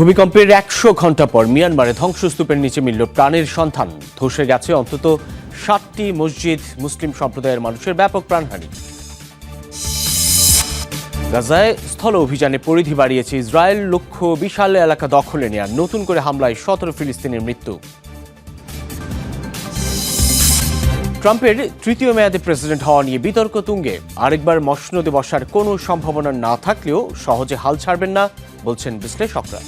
ভূমিকম্পের একশো ঘণ্টা পর মিয়ানমারে ধ্বংসস্তূপের নিচে মিলল প্রাণের সন্ধান। ধসে গেছে অন্তত সাতটি মসজিদ, মুসলিম সম্প্রদায়ের মানুষের ব্যাপক প্রাণহানি। গাজায় স্থল অভিযানে পরিধি বাড়িয়েছে ইসরায়েল, লক্ষ্য বিশাল এলাকা দখলে নেয়ার নতুন করে হামলায় সতেরো ফিলিস্তিনের মৃত্যু। ট্রাম্পের তৃতীয় মেয়াদে প্রেসিডেন্ট হওয়া নিয়ে বিতর্ক তুঙ্গে। আরেকবার মসনদে বসার কোনো সম্ভাবনা না থাকলেও সহজে হাল ছাড়বেন না, বলছেন বিশ্লেষকরা।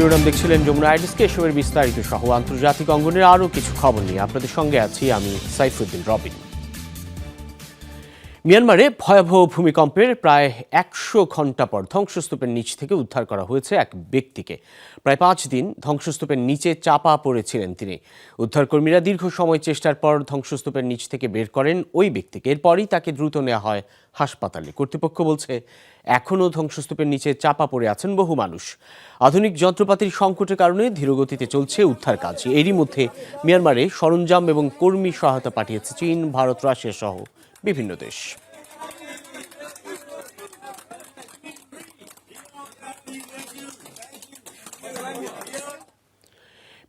শিরোনাম দেখছিলেন যমুনা আইডিসকে এসবের বিস্তারিত সহ আন্তর্জাতিক অঙ্গনের আরও কিছু খবর নিয়ে আপনাদের সঙ্গে আছি আমি সাইফুদ্দিন রবিন। মিয়ানমারে ভয়াবহ ভূমিকম্পের প্রায় একশো ঘণ্টা পর ধ্বংসস্তূপের নিচ থেকে উদ্ধার করা হয়েছে এক ব্যক্তিকে। প্রায় পাঁচ দিন ধ্বংসস্তূপের নিচে চাপা পড়েছিলেন তিনি। উদ্ধারকর্মীরা দীর্ঘ সময় চেষ্টার পর ধ্বংসস্তূপের নিচ থেকে বের করেন ওই ব্যক্তিকে। এরপরই তাকে দ্রুত নেওয়া হয় হাসপাতালে। কর্তৃপক্ষ বলছে এখনও ধ্বংসস্তূপের নিচে চাপা পড়ে আছেন বহু মানুষ। আধুনিক যন্ত্রপাতির সংকটের কারণে ধীরগতিতে চলছে উদ্ধার কাজ। এরই মধ্যে মিয়ানমারে সরঞ্জাম এবং কর্মী সহায়তা পাঠিয়েছে চীন, ভারত রাশিয়া সহ বিভিন্ন দেশ।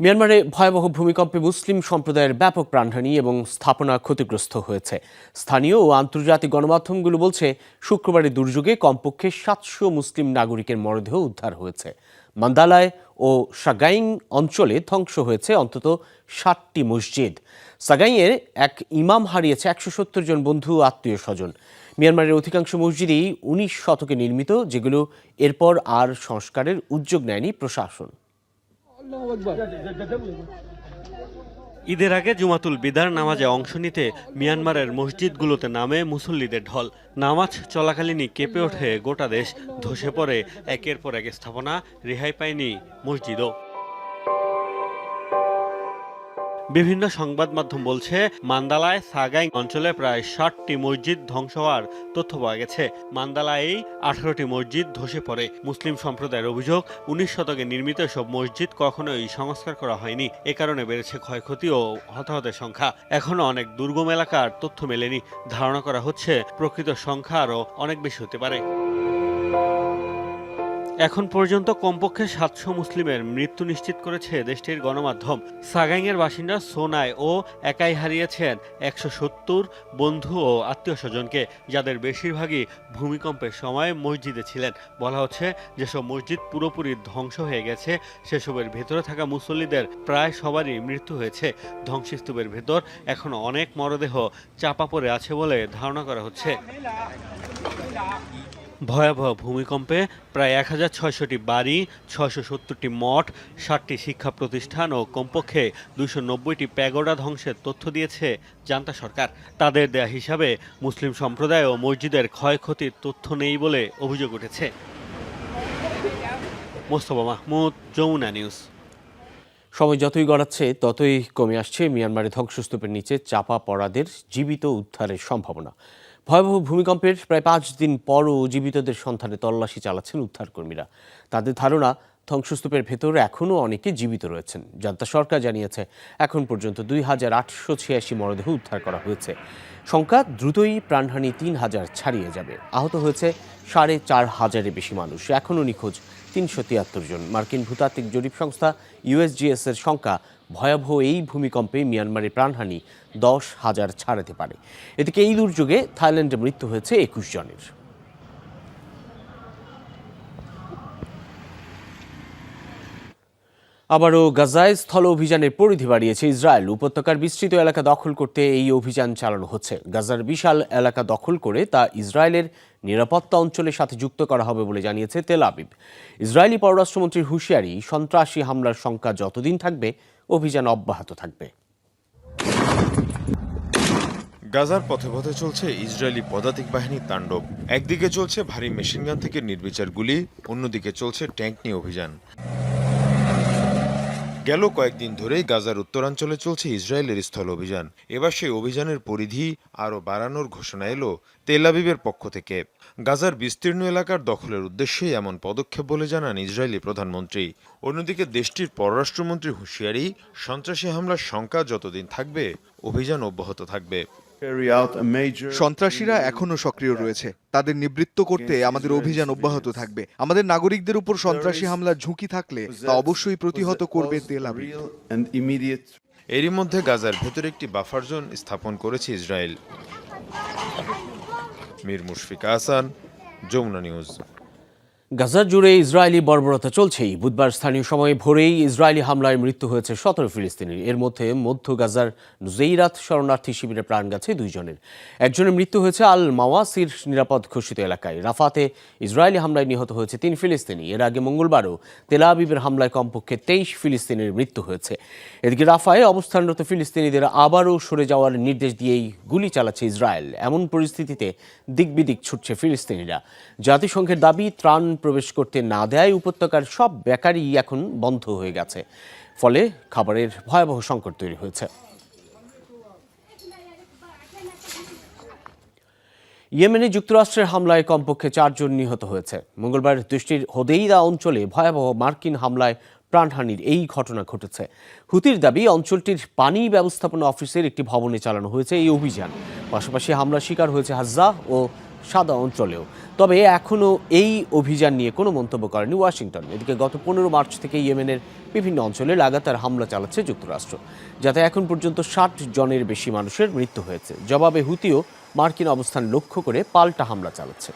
মিয়ানমারে ভয়াবহ ভূমিকম্পে মুসলিম সম্প্রদায়ের ব্যাপক প্রাণহানি এবং স্থাপনা ক্ষতিগ্রস্ত হয়েছে। স্থানীয় ও আন্তর্জাতিক গণমাধ্যমগুলো বলছে, শুক্রবারের দুর্যোগে কমপক্ষে সাতশো মুসলিম নাগরিকের মরদেহ উদ্ধার হয়েছে। মান্দালায় ও সাগাইং অঞ্চলে ধ্বংস হয়েছে অন্তত ষাটটি মসজিদ। সাগাইয়ের এক ইমাম হারিয়েছে একশো সত্তর জন বন্ধু আত্মীয় স্বজন মিয়ানমারের অধিকাংশ মসজিদই উনিশ শতকে নির্মিত, যেগুলো এরপর আর সংস্কারের উদ্যোগ নেয়নি প্রশাসন। ঈদের আগে জুমাতুল বিদার নামাজে অংশ নিতে মিয়ানমারের মসজিদগুলোতে নামে মুসল্লিদের ঢল। নামাজ চলাকালীনই কেঁপে ওঠে গোটা দেশ। ধসে পড়ে একের পর এক স্থাপনা, রেহাই পায়নি মসজিদও। বিভিন্ন সংবাদ মাধ্যম বলছে, মান্দালায় সাগাই অঞ্চলে প্রায় ষাটটি মসজিদ ধ্বংস হওয়ার তথ্য পাওয়া গেছে। মান্দালায় আঠারোটি মসজিদ ধসে পড়ে। মুসলিম সম্প্রদায়ের অভিযোগ, উনিশ শতকে নির্মিত সব মসজিদ কখনোই সংস্কার করা হয়নি। এ কারণে বেড়েছে ক্ষয়ক্ষতি ও হতাহতের সংখ্যা। এখনও অনেক দুর্গম এলাকার তথ্য মেলেনি। ধারণা করা হচ্ছে, প্রকৃত সংখ্যা আরও অনেক বেশি হতে পারে। এখন পর্যন্ত কমপক্ষে সাতশো মুসলিমের মৃত্যু নিশ্চিত করেছে দেশটির গণমাধ্যম। সাগাইংয়ের বাসিন্দা সোনায় ও একাই হারিয়েছেন একশো সত্তর বন্ধু ও আত্মীয় স্বজনকে, যাদের বেশিরভাগই ভূমিকম্পের সময় মসজিদে ছিলেন। বলা হচ্ছে, যেসব মসজিদ পুরোপুরি ধ্বংস হয়ে গেছে, সেসবের ভেতরে থাকা মুসল্লিদের প্রায় সবারই মৃত্যু হয়েছে। ধ্বংসস্তূপের ভেতর এখন অনেক মরদেহ চাপা পড়ে আছে বলে ধারণা করা হচ্ছে। ভয়াবহ ভূমিকম্পে প্রায় এক হাজার ছয়শটি বাড়ি ছয়শো সত্তরটি মঠ, ষাটটি শিক্ষা প্রতিষ্ঠান ও কমপক্ষে দুশো নব্বইটি প্যাগোডা ধ্বংসের তথ্য দিয়েছে জান্তা সরকার। তাদের দেয়া হিসাবে মুসলিম সম্প্রদায় ও মসজিদের ক্ষয়ক্ষতির তথ্য নেই বলে অভিযোগ উঠেছে। মোস্তফা মাহমুদ, যমুনা নিউজ। সময় যতই গড়াচ্ছে, ততই কমে আসছে। মিয়ানমারে ধ্বংসস্তূপের নিচে চাপা পড়াদের জীবিত উদ্ধারের সম্ভাবনা। ভয়াবহ ভূমিকম্পের প্রায় পাঁচ দিন পরও জীবিতদের সন্ধানে তল্লাশি চালাচ্ছেন উদ্ধারকর্মীরা। তাদের ধারণা, ধ্বংসস্তূপের ভেতর এখনও অনেকে জীবিত রয়েছেন। জান্তা সরকার জানিয়েছে, এখন পর্যন্ত দুই হাজার আটশো ছিয়াশি মরদেহ উদ্ধার করা হয়েছে। সংখ্যা দ্রুতই প্রাণহানি তিন হাজার ছাড়িয়ে যাবে। আহত হয়েছে সাড়ে চার হাজারের বেশি মানুষ। এখনও নিখোঁজ তিনশো তিয়াত্তর জন। মার্কিন ভূতাত্ত্বিক জরিপ সংস্থা ইউএসজিএস এর সংখ্যা ভয়াবহ এই ভূমিকম্পে মিয়ানমারের প্রাণহানি দশ হাজার ছাড়াতে পারে। এদিকে এই দুর্যোগে থাইল্যান্ডে মৃত্যু হয়েছে একুশ জনের। আবারও গাজায় স্থল অভিযানের পরিধি বাড়িয়েছে ইসরায়েল। উপত্যকার বিস্তৃত এলাকা দখল করতে এই অভিযান চালানো হচ্ছে। গাজার বিশাল এলাকা দখল করে তা ইসরায়েলের নিরাপত্তা অঞ্চলের সাথে যুক্ত করা হবে বলে জানিয়েছে তেল আবিব। ইসরায়েলি পররাষ্ট্রমন্ত্রীর হুঁশিয়ারি, সন্ত্রাসী হামলার সংখ্যা যতদিন থাকবে অভিযান অব্যাহত থাকবে। গাজার পথে পথে চলছে ইসরায়েলি পদাতিক বাহিনীর তাণ্ডব। একদিকে চলছে ভারী মেশিনগান থেকে নির্বিচার গুলি, অন্যদিকে চলছে ট্যাঙ্ক নিয়ে অভিযান। গেল কয়েকদিন ধরেই গাজার উত্তরাঞ্চলে চলছে ইসরায়েলের স্থল অভিযান। এবার সেই অভিযানের পরিধি আরও বাড়ানোর ঘোষণা এলো তেল আবিবের পক্ষ থেকে। গাজার বিস্তীর্ণ এলাকার দখলের উদ্দেশ্যে এমন পদক্ষেপ বলে জানান ইসরায়েলি প্রধানমন্ত্রী। অন্যদিকে দেশটির পররাষ্ট্রমন্ত্রী হুঁশিয়ারি, সন্ত্রাসী হামলার শঙ্কা যতদিন থাকবে, অভিযান অব্যাহত থাকবে। সন্ত্রাসীরা এখনও সক্রিয় রয়েছে। তাদের নিবৃত্ত করতে আমাদের অভিযান অব্যাহত থাকবে। আমাদের নাগরিকদের উপর সন্ত্রাসী হামলার ঝুঁকি থাকলে তা অবশ্যই প্রতিহত করবে তেল এরই মধ্যে গাজার ভেতরে একটি বাফার জোন স্থাপন করেছে Israel. Mir Mushfika Hasan Jamuna news. Gaza জুড়ে ইসরায়েলি বর্বরতা চলছেই। বুধবার স্থানীয় সময়ে ভোরেই ইসরায়েলি হামলায় মৃত্যু হয়েছে সতেরো ফিলিস্তিনির এর মধ্যে মধ্য গাজার নুজেইরাত শরণার্থী শিবিরে প্রাণ গেছে দুইজনের। একজনের মৃত্যু হয়েছে আল মাওয়াসির নিরাপদ ঘোষিত এলাকায়। রাফাতে ইসরায়েলি হামলায় নিহত হয়েছে তিন ফিলিস্তিনি। এর আগে মঙ্গলবারও তেলাবিবের হামলায় কমপক্ষে তেইশ ফিলিস্তিনির মৃত্যু হয়েছে। এদিকে রাফায় অবস্থানরত ফিলিস্তিনিদের আবারও সরে যাওয়ার নির্দেশ দিয়েই গুলি চালাচ্ছে ইসরায়েল। এমন পরিস্থিতিতে দিকবিদিক ছুটছে ফিলিস্তিনিরা। জাতিসংঘের দাবি ত্রাণ প্রবেশ করতে না দেয় উপত্যকার সব বেকারি এখন বন্ধ হয়ে গেছে। ফলে খাবারের ভয়াবহ সংকট তৈরি হয়েছে। ইয়েমেনে যুক্তরাষ্ট্রের হামলায় কমপক্ষে চারজন নিহত হয়েছে। মঙ্গলবার দেশটির হোদেইদা অঞ্চলে ভয়াবহ মার্কিন হামলায় প্রাণহানির এই ঘটনা ঘটেছে। হুতির দাবি, অঞ্চলটির পানি ব্যবস্থাপনা অফিসের একটি ভবনে চালানো হয়েছে এই অভিযান। পাশাপাশি হামলার শিকার হয়েছে হাজ্জা ও সাদা অঞ্চলেও। তবে এখনও এই অভিযান নিয়ে কোনো মন্তব্য করেনি ওয়াশিংটন। এদিকে গত পনেরো মার্চ থেকে ইয়েমেনের বিভিন্ন অঞ্চলে লাগাতার হামলা চালাচ্ছে যুক্তরাষ্ট্র, যাতে এখন পর্যন্ত ষাট জনের বেশি মানুষের মৃত্যু হয়েছে। জবাবে হুতিও মার্কিন অবস্থান লক্ষ্য করে পাল্টা হামলা চালাচ্ছে।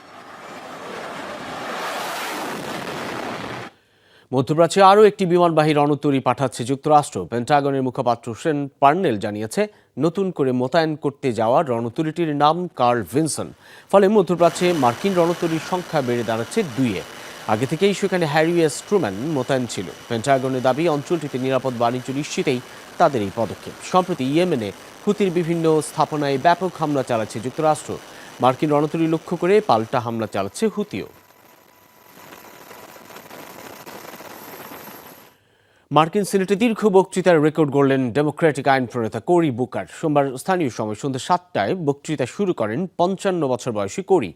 মধ্যপ্রাচ্যে আরও একটি বিমানবাহী রণতরী পাঠাচ্ছে যুক্তরাষ্ট্র। পেন্টাগনের মুখপাত্র সেন পার্নেল জানিয়েছে, নতুন করে মোতায়েন করতে যাওয়া রণতরীটির নাম কার্ল ভিনসন। ফলে মধ্যপ্রাচ্যে মার্কিন রণতরীর সংখ্যা বেড়ে দাঁড়াচ্ছে দুইয়ে। আগে থেকেই সেখানে হ্যারি এস ট্রুম্যান মোতায়েন ছিল। পেন্টাগনের দাবি, অঞ্চলটিতে নিরাপদ বাণিজ্য নিশ্চিতেই তাদের এই পদক্ষেপ। সম্প্রতি ইয়েমেনে হুতির বিভিন্ন স্থাপনায় ব্যাপক হামলা চালাচ্ছে যুক্তরাষ্ট্র। মার্কিন রণতরী লক্ষ্য করে পাল্টা হামলা চালাচ্ছে হুতিও। মার্কিন সিনেটে দীর্ঘ বক্তৃতার রেকর্ড গড়লেন ডেমোক্রেটিক আইন প্রণেতা কোরি বুকার। সোমবার স্থানীয় সময় সন্ধ্যা সাতটায় বক্তৃতা শুরু করেন পঞ্চান্ন বছর বয়সী কোরি।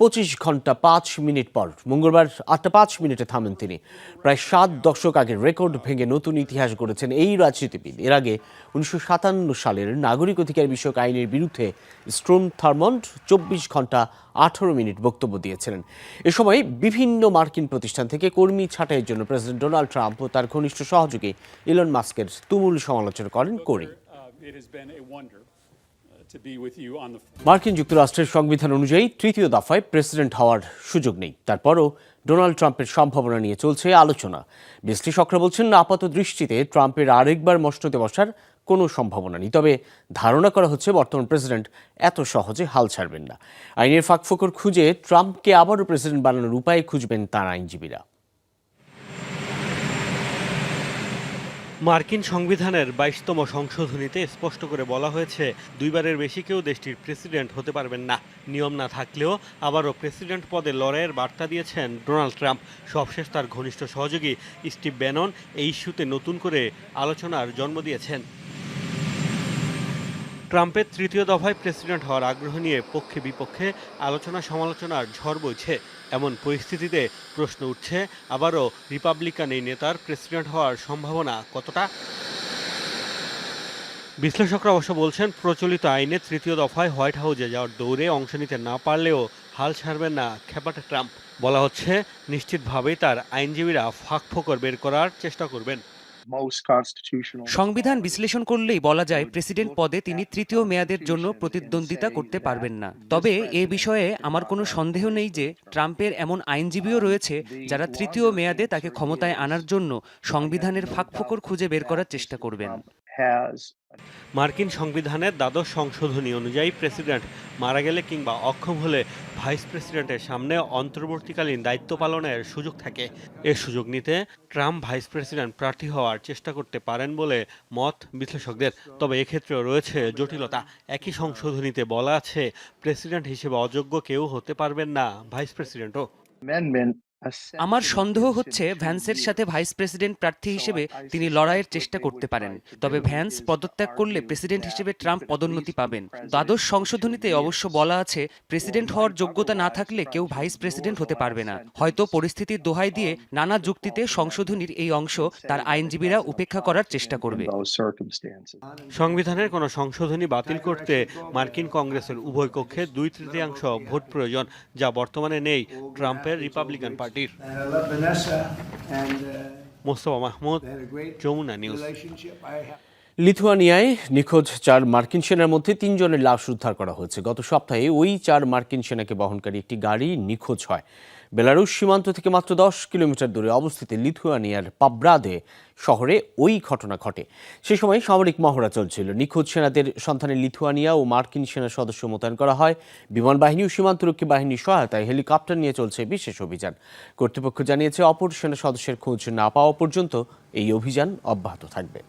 পঁচিশ ঘণ্টা পাঁচ মিনিট পর, মঙ্গলবার আটটা পাঁচ মিনিটে থামেন তিনি। প্রায় সাত দশক আগের রেকর্ড ভেঙে নতুন ইতিহাস গড়েছেন এই রাজনীতিবিদ। এর আগে উনিশশো সাতান্ন সালের নাগরিক অধিকার বিষয়ক আইনের বিরুদ্ধে স্ট্রোম থার্মন্ড চব্বিশ ঘণ্টা আঠারো মিনিট বক্তব্য দিয়েছিলেন। এ সময় বিভিন্ন মার্কিন প্রতিষ্ঠান থেকে কর্মী ছাঁটাইয়ের জন্য প্রেসিডেন্ট ডোনাল্ড ট্রাম্প ও তার ঘনিষ্ঠ সহযোগী ইলন মাস্কের তুমুল সমালোচনা করেন কোরি মার্কিন যুক্তরাষ্ট্রের সংবিধান অনুযায়ী তৃতীয় দফায় প্রেসিডেন্ট হওয়ার সুযোগ নেই। তারপরও ডোনাল্ড ট্রাম্পের সম্ভাবনা নিয়ে চলছে আলোচনা। বিশ্লেষকরা বলছেন, আপাত দৃষ্টিতে ট্রাম্পের আরেকবার মসনদে বসার কোনো সম্ভাবনা নেই। তবে ধারণা করা হচ্ছে, বর্তমান প্রেসিডেন্ট এত সহজে হাল ছাড়বেন না। আইনের ফাঁকফোকর খুঁজে ট্রাম্পকে আবারও প্রেসিডেন্ট বানানোর উপায় খুঁজবেন তার আইনজীবীরা। মার্কিন সংবিধানের বাইশতম সংশোধনীতে স্পষ্ট করে বলা হয়েছে, দুইবারের বেশি কেউ দেশটির প্রেসিডেন্ট হতে পারবেন না। নিয়ম না থাকলেও আবারও প্রেসিডেন্ট পদে লড়াইয়ের বার্তা দিয়েছেন ডোনাল্ড ট্রাম্প। সবশেষ তার ঘনিষ্ঠ সহযোগী স্টিভ ব্যানন এই ইস্যুতে নতুন করে আলোচনার জন্ম দিয়েছেন। ট্রাম্পের তৃতীয় দফায় প্রেসিডেন্ট হওয়ার আগ্রহ নিয়ে পক্ষে বিপক্ষে আলোচনা সমালোচনার ঝড় বইছে। এমন পরিস্থিতিতে প্রশ্ন উঠছে, আবারও রিপাবলিকান এই নেতার প্রেসিডেন্ট হওয়ার সম্ভাবনা কতটা বিশ্লেষকরা অবশ্য বলছেন, প্রচলিত আইনে তৃতীয় দফায় হোয়াইট হাউসে যাওয়ার দৌড়ে অংশ নিতে না পারলেও হাল ছাড়বেন না খেপাটে ট্রাম্প বলা হচ্ছে, নিশ্চিতভাবেই তার আইনজীবীরা ফাঁক ফোকর বের করার চেষ্টা করবেন. সংবিধান বিশ্লেষণ করলেই বলা যায় প্রেসিডেন্ট পদে তিনি তৃতীয় মেয়াদের জন্য প্রতিদ্বন্দ্বিতা করতে পারবেন না। তবে এ বিষয়ে আমার কোনো সন্দেহ নেই যে ট্রাম্পের এমন আইনজীবীও রয়েছে যারা তৃতীয় মেয়াদে তাকে ক্ষমতায় আনার জন্য সংবিধানের ফাঁকফোকর খুঁজে বের করার চেষ্টা করবেন। মার্কিন সংবিধানের দ্বাদশ সংশোধনী অনুযায়ী প্রেসিডেন্ট মারা গেলে কিংবা অক্ষম হলে ভাইস প্রেসিডেন্টের সামনে অন্তর্বর্তীকালীন দায়িত্ব পালনের সুযোগ থাকে। এ সুযোগ নিতে ট্রাম্প ভাইস প্রেসিডেন্ট প্রার্থী হওয়ার চেষ্টা করতে পারেন বলে মত বিশ্লেষকদের। তবে এক্ষেত্রেও রয়েছে জটিলতা। একই সংশোধনীতে বলা আছে, প্রেসিডেন্ট হিসেবে অযোগ্য কেউ হতে পারবেন না ভাইস প্রেসিডেন্টও। আমার সন্দেহ হচ্ছে ভ্যান্সের সাথে ভাইস প্রেসিডেন্ট প্রার্থী হিসেবে তিনি লড়াইয়ের চেষ্টা করতে পারেন। তবে ভ্যান্স পদত্যাগ করলে প্রেসিডেন্ট হিসেবে ট্রাম্প পদোন্নতি পাবেন। দ্বাদশ সংশোধনীতে অবশ্য বলা আছে প্রেসিডেন্ট হওয়ার যোগ্যতা না থাকলে কেউ ভাইস প্রেসিডেন্ট হতে পারবে না। হয়তো পরিস্থিতির দোহাই দিয়ে নানা যুক্তিতে সংশোধনীর এই অংশ তার আইনজীবীরা উপেক্ষা করার চেষ্টা করবে। সংবিধানের কোনো সংশোধনী বাতিল করতে মার্কিন কংগ্রেসের উভয় কক্ষে দুই তৃতীয়াংশ ভোট প্রয়োজন যা বর্তমানে নেই ট্রাম্পের রিপাবলিকান পার্টির মোস্তফা মাহমুদ যমুনা নিউজ. লিথুয়ানিয়ায় নিখোঁজ চার মার্কিন সেনার মধ্যে তিনজনের লাশ উদ্ধার করা হয়েছে। গত সপ্তাহে ওই চার মার্কিন সেনাকে বহনকারী একটি গাড়ি নিখোঁজ হয়। বেলারুশ সীমান্ত থেকে মাত্র দশ কিলোমিটার দূরে অবস্থিত লিথুয়ানিয়ার পাব্রাদে শহরে ওই ঘটনা ঘটে। সে সময় সামরিক মহড়া চলছিল। নিখোঁজ সেনাদের সন্ধানে লিথুয়ানিয়া ও মার্কিন সেনা সদস্য মোতায়েন করা হয়। বিমান বাহিনী ও সীমান্তরক্ষী বাহিনীর সহায়তায় হেলিকপ্টার নিয়ে চলছে বিশেষ অভিযান। কর্তৃপক্ষ জানিয়েছে, অপর সেনা সদস্যের খোঁজ না পাওয়া পর্যন্ত এই অভিযান অব্যাহত থাকবে।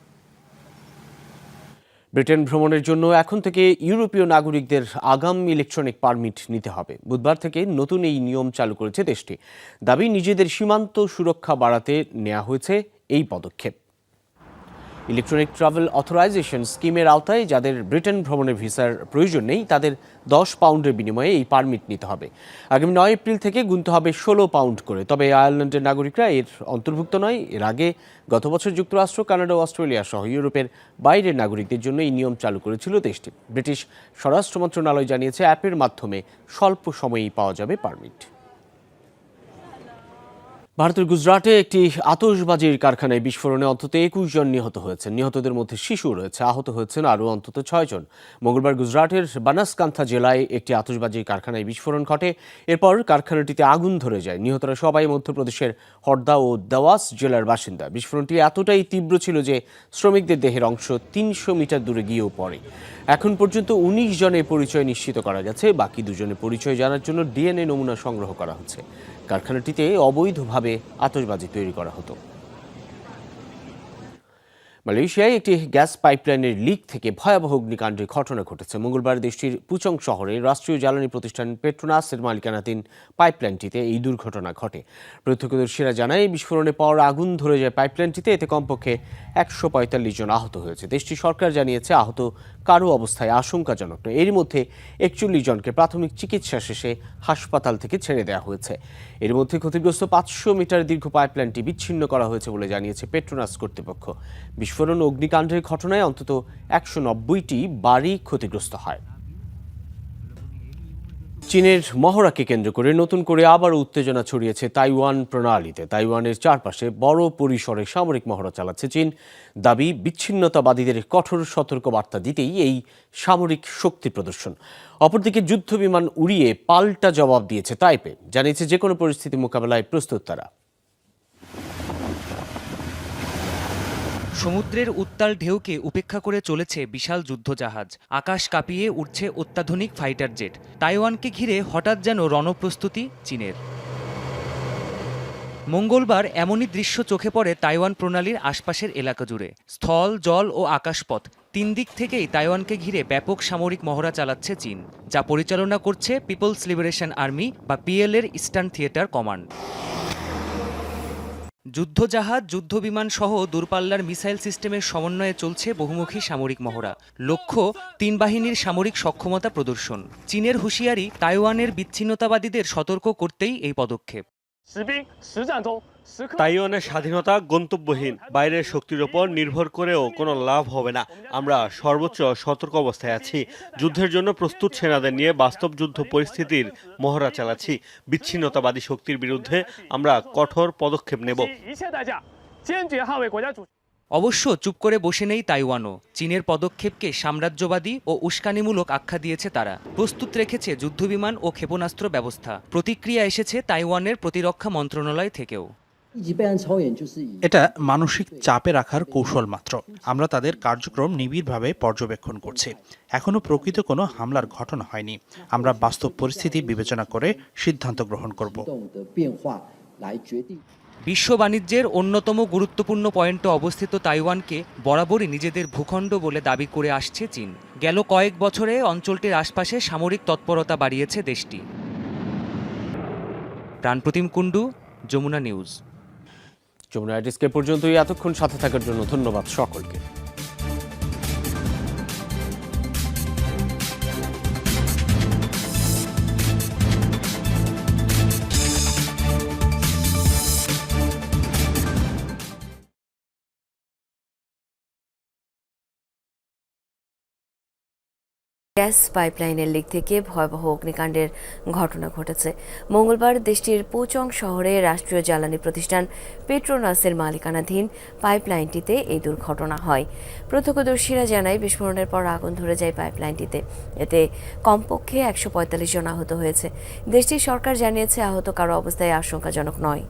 ব্রিটেন ভ্রমণের জন্য এখন থেকে ইউরোপীয় নাগরিকদের আগাম ইলেকট্রনিক পারমিট নিতে হবে। বুধবার থেকে নতুন এই নিয়ম চালু করেছে দেশটি। দাবি, নিজেদের সীমান্ত সুরক্ষা বাড়াতে নেওয়া হয়েছে এই পদক্ষেপ। ইলেকট্রনিক ট্রাভেল অথরাইজেশন স্কিমের আওতায় যাদের ব্রিটেন ভ্রমণের ভিসার প্রয়োজন নেই, তাদের দশ পাউন্ডের বিনিময়ে এই পারমিট নিতে হবে। আগামী নয় এপ্রিল থেকে গুনতে হবে ষোলো পাউন্ড করে। তবে আয়ারল্যান্ডের নাগরিকরা এর অন্তর্ভুক্ত নয়। এর আগে গত বছর যুক্তরাষ্ট্র, কানাডা ও অস্ট্রেলিয়া সহ ইউরোপের বাইরের নাগরিকদের জন্য এই নিয়ম চালু করেছিল দেশটি। ব্রিটিশ স্বরাষ্ট্র মন্ত্রণালয় জানিয়েছে, অ্যাপের মাধ্যমে স্বল্প সময়েই পাওয়া যাবে পারমিট। ভারতের গুজরাটে একটি আতশবাজির কারখানায় বিস্ফোরণে অন্তত একুশ জন নিহত হয়েছেন। নিহতদের মধ্যে শিশু রয়েছে। আহত হয়েছেন আরও অন্তত ছয় জন। মঙ্গলবার গুজরাটের বানাসকান্থা জেলায় একটি আতশবাজির কারখানায় বিস্ফোরণ ঘটে। এরপর কারখানাটিতে আগুন ধরে যায়। নিহতরা সবাই মধ্যপ্রদেশের হরদা ও দেওয়াস জেলার বাসিন্দা। বিস্ফোরণটি এতটাই তীব্র ছিল যে শ্রমিকদের দেহের অংশ তিনশো মিটার দূরে গিয়েও পড়ে। এখন পর্যন্ত উনিশ জনের পরিচয় নিশ্চিত করা গেছে। বাকি দুজনের পরিচয় জানার জন্য ডিএনএ নমুনা সংগ্রহ করা হচ্ছে। কারখানাটিতে অবৈধভাবে আতশবাজি তৈরি করা হতো। মালয়েশিয়ায় একটি গ্যাস পাইপলাইনের লিক থেকে ভয়াবহ অগ্নিকাণ্ডের ঘটনা ঘটেছে। মঙ্গলবার দেশটির পুচং শহরে রাষ্ট্রীয় জ্বালানি প্রতিষ্ঠান পেট্রোনাসের মালিকানাধীন পাইপলাইনটিতে এই দুর্ঘটনা ঘটে। প্রত্যক্ষদর্শীরা জানায়, এই বিস্ফোরণে পাওয়ার আগুন ধরে যায় পাইপলাইনটিতে। এতে কমপক্ষে একশো পঁয়তাল্লিশ জন আহত হয়েছে। দেশটির সরকার জানিয়েছে, আহত কারও অবস্থায় আশঙ্কাজনক নয়। এর মধ্যে একচল্লিশ জনকে প্রাথমিক চিকিৎসা শেষে হাসপাতাল থেকে ছেড়ে দেওয়া হয়েছে। এর মধ্যে ক্ষতিগ্রস্ত পাঁচশো মিটার দীর্ঘ পাইপলাইনটি বিচ্ছিন্ন করা হয়েছে বলে জানিয়েছে পেট্রোনাস কর্তৃপক্ষ। বিস্ফোরণ অগ্নিকাণ্ডের ঘটনায় অন্তত একশো নব্বইটি বাড়ি ক্ষতিগ্রস্ত হয়। চীনের মহড়াকে কেন্দ্র করে নতুন করে আবার উত্তেজনা ছড়িয়েছে তাইওয়ান প্রণালীতে। তাইওয়ানের চারপাশে বড় পরিসরে সামরিক মহড়া চালাচ্ছে চীন। দাবি, বিচ্ছিন্নতাবাদীদের কঠোর সতর্কবার্তা দিতেই এই সামরিক শক্তি প্রদর্শন। অপরদিকে যুদ্ধ বিমান উড়িয়ে পাল্টা জবাব দিয়েছে তাইপে। জানিয়েছে যে কোনো পরিস্থিতি মোকাবেলায় প্রস্তুত তারা। সমুদ্রের উত্তাল ঢেউকে উপেক্ষা করে চলেছে বিশাল যুদ্ধজাহাজ। আকাশ কাঁপিয়ে উঠছে অত্যাধুনিক ফাইটার জেট। তাইওয়ানকে ঘিরে হঠাৎ যেন রণপ্রস্তুতি চীনের। মঙ্গলবার এমনই দৃশ্য চোখে পড়ে তাইওয়ান প্রণালীর আশপাশের এলাকা জুড়ে। স্থল, জল ও আকাশপথ তিন দিক থেকেই তাইওয়ানকে ঘিরে ব্যাপক সামরিক মহড়া চালাচ্ছে চীন, যা পরিচালনা করছে পিপলস লিবারেশন আর্মি বা পিএল এর ইস্টার্ন থিয়েটার কমান্ড। যুদ্ধজাহাজ, যুদ্ধবিমান সহ দূরপাল্লার মিসাইল সিস্টেমের সমন্বয়ে চলছে বহুমুখী সামরিক মহড়া। লক্ষ্য, তিন বাহিনীর সামরিক সক্ষমতা প্রদর্শন। চীনের হুঁশিয়ারি তাইওয়ানের বিচ্ছিন্নতাবাদীদের সতর্ক করতেই এই পদক্ষেপ। তাইওয়ানের স্বাধীনতা গন্তব্যহীন। বাইরের শক্তির ওপর নির্ভর করেও কোনো লাভ হবে না। আমরা সর্বোচ্চ সতর্ক অবস্থায় আছি। যুদ্ধের জন্য প্রস্তুত সেনাদের নিয়ে বাস্তব যুদ্ধ পরিস্থিতির মহড়া চালাচ্ছি। বিচ্ছিন্নতাবাদী শক্তির বিরুদ্ধে আমরা কঠোর পদক্ষেপ নেব। অবশ্য চুপ করে বসে নেই তাইওয়ানও। চীনের পদক্ষেপকে সাম্রাজ্যবাদী ও উস্কানিমূলক আখ্যা দিয়েছে তারা। প্রস্তুত রেখেছে যুদ্ধবিমান ও ক্ষেপণাস্ত্র ব্যবস্থা। প্রতিক্রিয়া এসেছে তাইওয়ানের প্রতিরক্ষা মন্ত্রণালয় থেকেও। এটা মানসিক চাপে রাখার কৌশল মাত্র। আমরা তাদের কার্যক্রম নিবিড়ভাবে পর্যবেক্ষণ করছি। এখনও প্রকৃত কোনো হামলার ঘটনা হয়নি। আমরা বাস্তব পরিস্থিতি বিবেচনা করে সিদ্ধান্ত গ্রহণ করব। বিশ্ব বাণিজ্যের অন্যতম গুরুত্বপূর্ণ পয়েন্টে অবস্থিত তাইওয়ানকে বরাবরই নিজেদের ভূখণ্ড বলে দাবি করে আসছে চীন। গেল কয়েক বছরে অঞ্চলটির আশপাশে সামরিক তৎপরতা বাড়িয়েছে দেশটি। প্রাণপ্রতিম কুণ্ডু, যমুনা নিউজ। যমুনা আইডিসকে পর্যন্তই এতক্ষণ সাথে থাকার জন্য ধন্যবাদ সকলকে। গ্যাস পাইপলাইনের লিক থেকে ভয়াবহ অগ্নিকাণ্ডের ঘটনা ঘটেছে। মঙ্গলবার দেশটির পুচং শহরে রাষ্ট্রীয় জ্বালানি প্রতিষ্ঠান পেট্রোনাসের মালিকানাধীন পাইপলাইনটিতে এই দুর্ঘটনা হয়। প্রত্যক্ষদর্শীরা জানায়, বিস্ফোরণের পর আগুন ধরে যায় পাইপলাইনটিতে। এতে কমপক্ষে একশো পঁয়তাল্লিশ জন আহত হয়েছে। দেশটির সরকার জানিয়েছে, আহত কারও অবস্থায় আশঙ্কাজনক নয়।